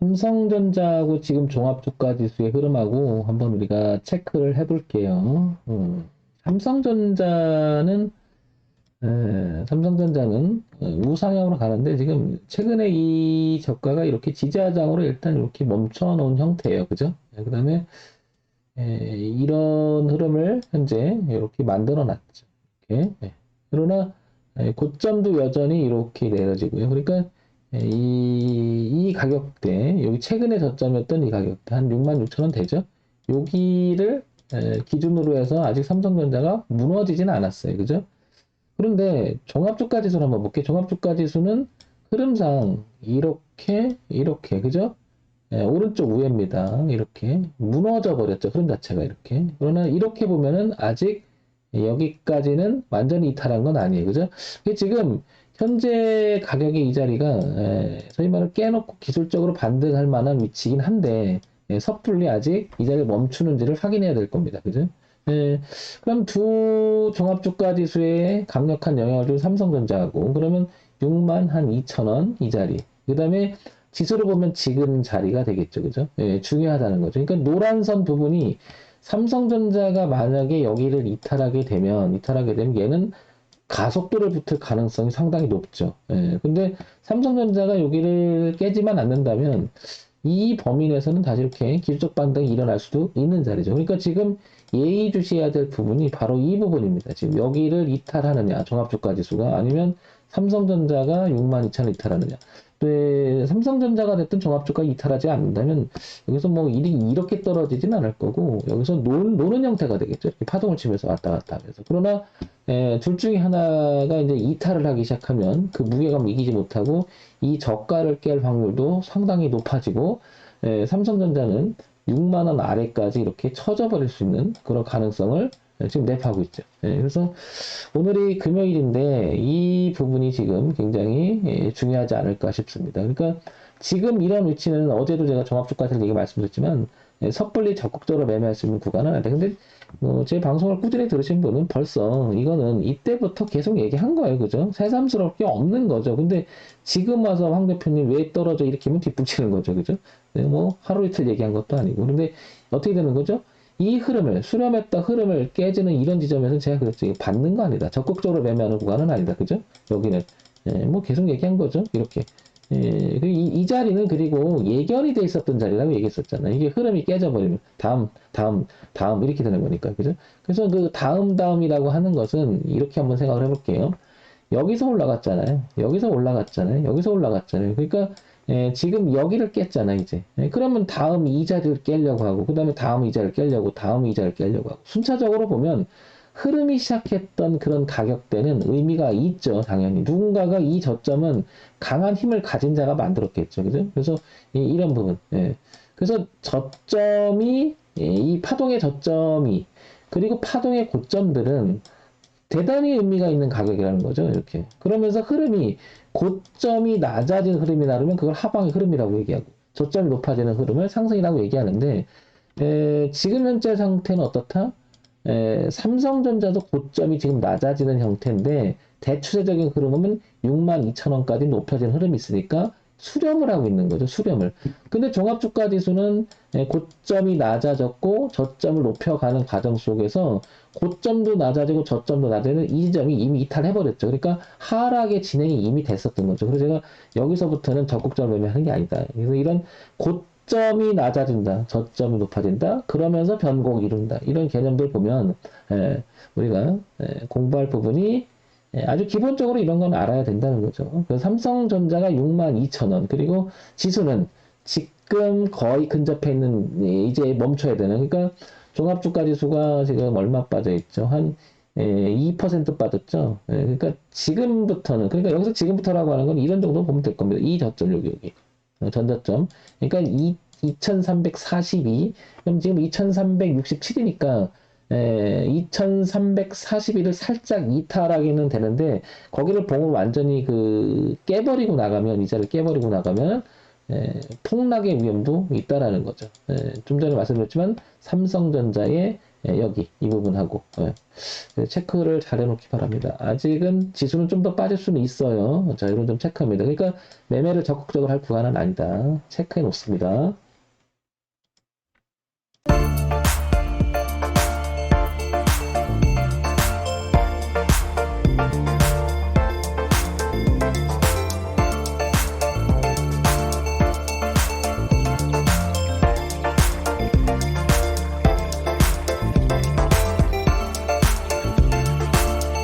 삼성전자하고 지금 종합주가지수의 흐름하고 한번 우리가 체크를 해볼게요. 음, 삼성전자는 에, 삼성전자는 어, 우상향으로 가는데 지금 최근에 이 저가가 이렇게 지지하장으로 일단 이렇게 멈춰 놓은 형태예요. 그죠? 그 다음에 이런 흐름을 현재 이렇게 만들어 놨죠. 이렇게. 예. 그러나 에, 고점도 여전히 이렇게 내려지고요. 그러니까 에, 이, 이 가격대, 여기 최근에 저점이었던 이 가격대, 한 66,000원 되죠? 여기를 에, 기준으로 해서 아직 삼성전자가 무너지진 않았어요. 그죠? 그런데 종합주가 지수를 한번 볼게요. 종합주가 지수는 흐름상 이렇게, 이렇게, 그죠? 예, 오른쪽 위에입니다. 이렇게 무너져 버렸죠. 흐름 자체가 이렇게. 그러나 이렇게 보면은 아직 여기까지는 완전히 이탈한 건 아니에요. 그죠? 지금 현재 가격의 이 자리가 예, 소위 말해 깨놓고 기술적으로 반등할 만한 위치긴 한데 예, 섣불리 아직 이 자리를 멈추는지를 확인해야 될 겁니다. 그죠? 예, 그럼 두 종합주가 지수에 강력한 영향을 준 삼성전자하고 그러면 6만 한 2천 원 이 자리. 그 다음에 지수를 보면 지금 자리가 되겠죠. 그죠? 예, 중요하다는 거죠. 그러니까 노란 선 부분이 삼성전자가 만약에 여기를 이탈하게 되면, 이탈하게 되면 얘는 가속도를 붙을 가능성이 상당히 높죠. 예, 근데 삼성전자가 여기를 깨지만 않는다면 이 범위 내에서는 다시 이렇게 기술적 반등이 일어날 수도 있는 자리죠. 그러니까 지금 예의주시해야 될 부분이 바로 이 부분입니다. 지금 여기를 이탈하느냐, 종합주가 지수가 아니면 삼성전자가 62,000을 이탈하느냐. 네, 삼성전자가 됐든 종합주가 이탈하지 않는다면 여기서 뭐 일이 이렇게 떨어지진 않을 거고 여기서 노는, 노는 형태가 되겠죠. 파동을 치면서 왔다 갔다 하면서. 그러나 에, 둘 중에 하나가 이제 이탈을 하기 시작하면 그 무게감 이기지 못하고 이 저가를 깰 확률도 상당히 높아지고 에, 삼성전자는 6만 원 아래까지 이렇게 쳐져 버릴 수 있는 그런 가능성을 지금 내파고 있죠. 예, 그래서 오늘이 금요일인데 이 부분이 지금 굉장히 예, 중요하지 않을까 싶습니다. 그러니까 지금 이런 위치는 어제도 제가 종합주가에서 얘기 말씀드렸지만 예, 섣불리 적극적으로 매매할 수 있는 구간은 아니다. 근데 뭐제 방송을 꾸준히 들으신 분은 벌써 이거는 이때부터 계속 얘기한 거예요. 그죠? 새삼스러울 게 없는 거죠. 근데 지금 와서 황 대표님 왜 떨어져 이렇게 하면 뒷북치는 거죠. 그죠? 네, 뭐 하루 이틀 얘기한 것도 아니고. 근데 어떻게 되는 거죠? 이 흐름을 수렴했다 흐름을 깨지는 이런 지점에서 제가 그랬죠. 받는 거 아니다. 적극적으로 매매하는 구간은 아니다. 그죠? 여기는 예, 뭐 계속 얘기한 거죠. 이렇게 예, 그 이, 이, 자리는 그리고 예견이 돼 있었던 자리라고 얘기했었잖아요. 이게 흐름이 깨져버리면 다음, 다음, 다음 이렇게 되는 거니까 그죠? 그래서 그 다음 다음이라고 하는 것은 이렇게 한번 생각을 해볼게요. 여기서 올라갔잖아요. 여기서 올라갔잖아요. 여기서 올라갔잖아요. 그러니까 예, 지금 여기를 깼잖아, 이제. 예, 그러면 다음 이 자리를 깨려고 하고, 그 다음에 다음 이 자리를 깨려고, 다음 이 자리를 깨려고 하고. 순차적으로 보면, 흐름이 시작했던 그런 가격대는 의미가 있죠, 당연히. 누군가가 이 저점은 강한 힘을 가진 자가 만들었겠죠, 그죠? 그래서 이, 런 부분. 예. 그래서 저점이, 예, 이 파동의 저점이, 그리고 파동의 고점들은 대단히 의미가 있는 가격이라는 거죠, 이렇게. 그러면서 흐름이 고점이 낮아진 흐름이 나르면 그걸 하방의 흐름이라고 얘기하고 저점이 높아지는 흐름을 상승이라고 얘기하는데 에, 지금 현재 상태는 어떻다? 에, 삼성전자도 고점이 지금 낮아지는 형태인데 대추세적인 흐름은 6만 2천 원까지 높아진 흐름이 있으니까 수렴을 하고 있는 거죠. 수렴을. 근데 종합주가 지수는 고점이 낮아졌고 저점을 높여가는 과정 속에서 고점도 낮아지고 저점도 낮아지는 이 점이 이미 이탈해버렸죠. 그러니까 하락의 진행이 이미 됐었던 거죠. 그래서 제가 여기서부터는 적극적으로 매매하는 게 아니다. 그래서 이런 고 점이 낮아진다, 저점이 높아진다, 그러면서 변곡 이룬다. 이런 개념들 보면 에, 우리가 에, 공부할 부분이 예, 아주 기본적으로 이런 건 알아야 된다는 거죠. 그 삼성전자가 6만 2천 원, 그리고 지수는 지금 거의 근접해 있는, 예, 이제 멈춰야 되는, 그러니까 종합주가 지수가 지금 얼마 빠져 있죠? 한, 2% 예, 빠졌죠? 그러니까 지금부터는, 그러니까 여기서 지금부터라고 하는 건 이런 정도 보면 될 겁니다. 이 저점, 여기, 여기. 어, 전저점. 그러니까 2, 2342, 그럼 지금 2367이니까, 에, 2341을 살짝 이탈하기는 되는데 거기를 봉을 완전히 그 깨버리고 나가면 이자를 깨버리고 나가면 에, 폭락의 위험도 있다라는 거죠. 에, 좀 전에 말씀드렸지만 삼성전자의 예, 여기 이 부분하고 예. 체크를 잘 해놓기 바랍니다. 아직은 지수는 좀 더 빠질 수는 있어요. 자, 이런 좀 체크합니다. 그러니까 매매를 적극적으로 할 구간은 아니다. 체크해 놓습니다.